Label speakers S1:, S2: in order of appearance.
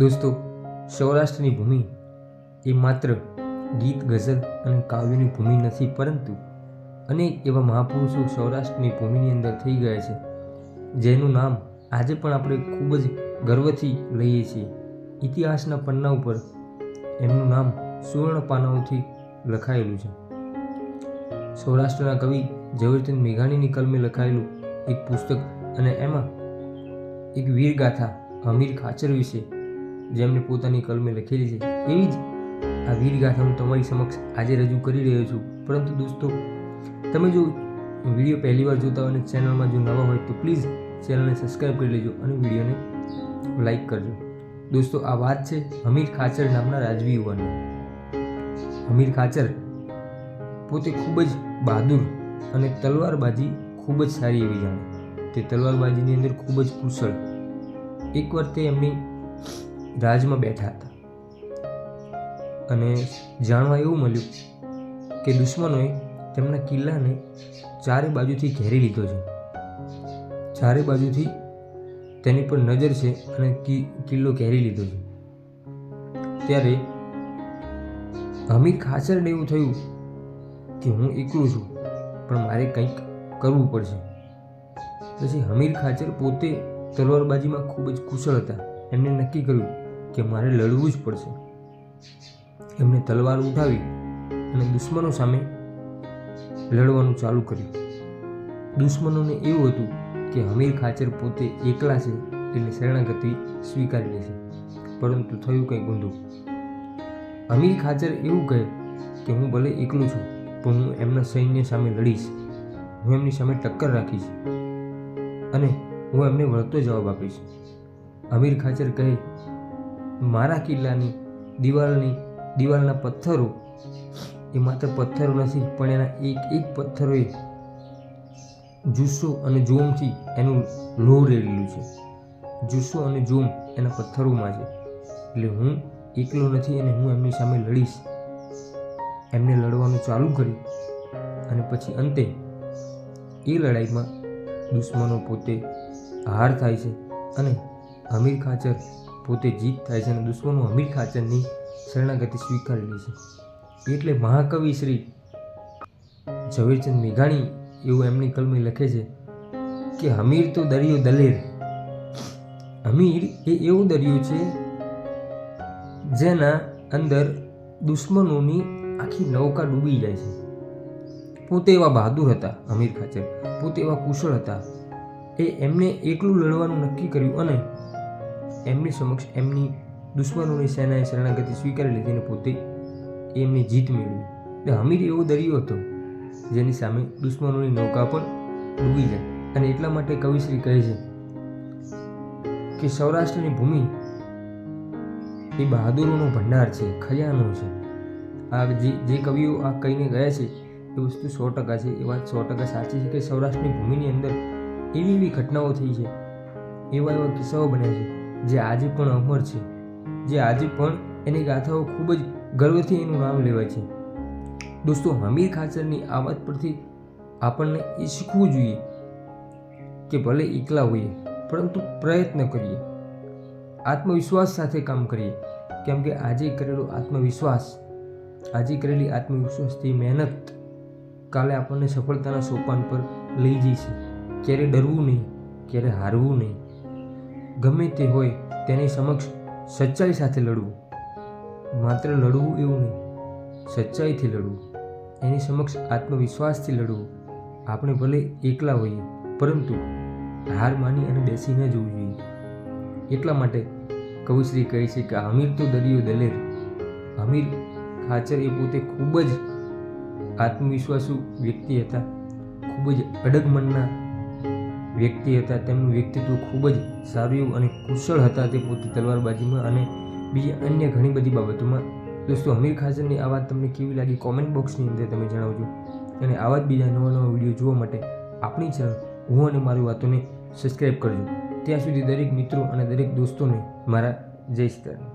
S1: દોસ્તો, સૌરાષ્ટ્રની ભૂમિ એ માત્ર ગીત, ગઝલ અને કાવ્યની ભૂમિ નથી, પરંતુ અનેક એવા મહાપુરુષો સૌરાષ્ટ્રની ભૂમિની અંદર થઈ ગયા છે, જેનું નામ આજે પણ આપણે ખૂબ જ ગર્વથી લઈએ છીએ. ઇતિહાસના પન્ના ઉપર એમનું નામ સુવર્ણ પાનાઓથી લખાયેલું છે. સૌરાષ્ટ્રના કવિ ઝવેરચંદ મેઘાણીની કલમે લખાયેલું એક પુસ્તક અને એમાં એક વીરગાથા અમીર ખાચર વિશે જેમણે પોતાની કલમે લખેલી છે. એવી જ આ વીરગાથા હું તમારી સમક્ષ આજે રજૂ કરી રહ્યો છું. પરંતુ દોસ્તો, તમે જો વીડિયો પહેલી વાર જોતા હોય અને ચેનલમાં જો નવા હોય તો પ્લીઝ ચેનલને સબસ્ક્રાઈબ કરી લેજો અને વિડીયોને લાઈક કરજો. દોસ્તો, આ વાત છે હમીર ખાચર નામના રાજવી યુવાનની. હમીર ખાચર પોતે ખૂબ જ બહાદુર અને તલવારબાજી ખૂબ જ સારી એવી જાણે. તે તલવારબાજીની અંદર ખૂબ જ કુશળ. એકવાર તે એમની રાજમાં બેઠા હતા. અને જાણવા એવું મળ્યું કે દુશ્મનોએ તેમના કિલ્લાને ચારે બાજુથી ઘેરી લીધો છે. ચારે બાજુથી તેની પર નજર છે અને કિલ્લો ઘેરી લીધો છે. ત્યારે હમીર ખાચરને એવું થયું કે હું એકલું છું, પણ મારે કંઈક કરવું પડશે. પછી હમીર ખાચર પોતે તલવારબાજીમાં ખૂબ જ કુશળ હતા. એમણે નક્કી કર્યું કે મારે લડવું જ પડશે. એમણે તલવાર ઉઠાવી અને દુશ્મનો સામે લડવાનું ચાલુ કર્યું. દુશ્મનોને એવું હતું કે હમીર ખાચર પોતે એકલા છે એટલે શરણાગતિ સ્વીકારી લેશે. પરંતુ થયું કંઈ ઊંધું. અમીર ખાચર એવું કહે કે હું ભલે એકલું છું, પણ હું એમના સૈન્ય સામે લડીશ. હું એમની સામે ટક્કર રાખીશ અને હું એમને વળતો જવાબ આપીશ. અમીર ખાચર કહે મારા કિલ્લાની દિવાલની, દિવાલના પથ્થરો, એ માત્ર પથ્થરો નથી, પણ એના એક એક પથ્થરોએ જુસ્સો અને જોમથી એનું લોહ રેડેલું છે. જુસ્સો અને જોમ એના પથ્થરોમાં છે. એટલે હું એકલો નથી અને હું એમની સામે લડીશ. એમને લડવાનું ચાલુ કરી અને પછી અંતે એ લડાઈમાં દુશ્મનો પોતે હાર થાય છે અને અમીર ખાચર પોતે જીત થાય છે અને દુશ્મનો અમીર ખાચરની શરણાગતિ સ્વીકારી લે છે. એટલે મહાકવિ શ્રી ઝવેરચંદ મેઘાણી એવું એમની કલમે લખે છે કે હમીર તો દરિયો દલેર. હમીર એ એવો દરિયો છે જેના અંદર દુશ્મનોની આખી નૌકા ડૂબી જાય છે. પોતે એવા બહાદુર હતા અમીર ખાચર, પોતે એવા કુશળ હતા. એ એમને એકલું લડવાનું નક્કી કર્યું અને એમની સમક્ષ એમની દુશ્મનોની સેનાએ શરણાગતિ સ્વીકારી લીધી અને પોતે એમની જીત મેળવી. એટલે હમીર એવો દરિયો હતો, જેની સામે દુશ્મનોની નૌકા પણ ડૂબી જાય. અને એટલા માટે કવિશ્રી કહે છે કે સૌરાષ્ટ્રની ભૂમિ એ બહાદુરોનો ભંડાર છે, ખજાનો છે. આ જે જે કવિઓ આ કહીને ગયા છે એ વસ્તુ સો ટકા છે. એ વાત સો ટકા સાચી છે કે સૌરાષ્ટ્રની ભૂમિની અંદર એવી એવી ઘટનાઓ થઈ છે, એવા એવા કિસ્સાઓ બન્યા છે. જે આજે પણ અમર છે, જે આજે પણ એની ગાથાઓ ખૂબ જ ગર્વથી એનું નામ લેવાય છે. દોસ્તો, હમીર ખાચરની આ વાત પરથી આપણને એ શીખવું જોઈએ કે ભલે એકલા હોઈએ, પરંતુ પ્રયત્ન કરીએ. આત્મવિશ્વાસ સાથે કામ કરીએ. કેમ કે આજે કરેલો આત્મવિશ્વાસ, આજે કરેલી આત્મવિશ્વાસથી મહેનત કાલે આપણને સફળતાના સોપાન પર લઈ જઈશે ક્યારે ડરવું નહીં, ક્યારે હારવું નહીં. ગમે તે હોય તેની સમક્ષ સચ્ચાઈ સાથે લડવું. માત્ર લડવું એવું નહીં, સચ્ચાઈથી લડવું. એની સમક્ષ આત્મવિશ્વાસથી લડવું. આપણે ભલે એકલા હોઈએ, પરંતુ હાર માની અને બેસી ન જવું જોઈએ. એટલા માટે કવિશ્રી કહે છે કે અમીર તો દરિયો દલેર. અમીર ખાચર એ પોતે ખૂબ જ આત્મવિશ્વાસુ વ્યક્તિ હતા. ખૂબ જ અડગ મનના વ્યક્તિ હતા, તેમનું વ્યક્તિત્વ ખૂબ જ સારું એવું અને કુશળ હતા તે પોતે તલવારબાજીમાં અને બીજી અન્ય ઘણી બધી બાબતોમાં. દોસ્તો અમીર ખાચરની આ વાત તમને કેવી લાગી? કોમેન્ટ બોક્સની અંદર તમે જણાવજો. અને આવા જ બીજા નવા નવા વીડિયો જોવા માટે આપણી ચેનલ હું અને મારી વાતોને સબસ્ક્રાઈબ કરજો. ત્યાં સુધી દરેક મિત્રો અને દરેક દોસ્તોને મારા જય સીતારામ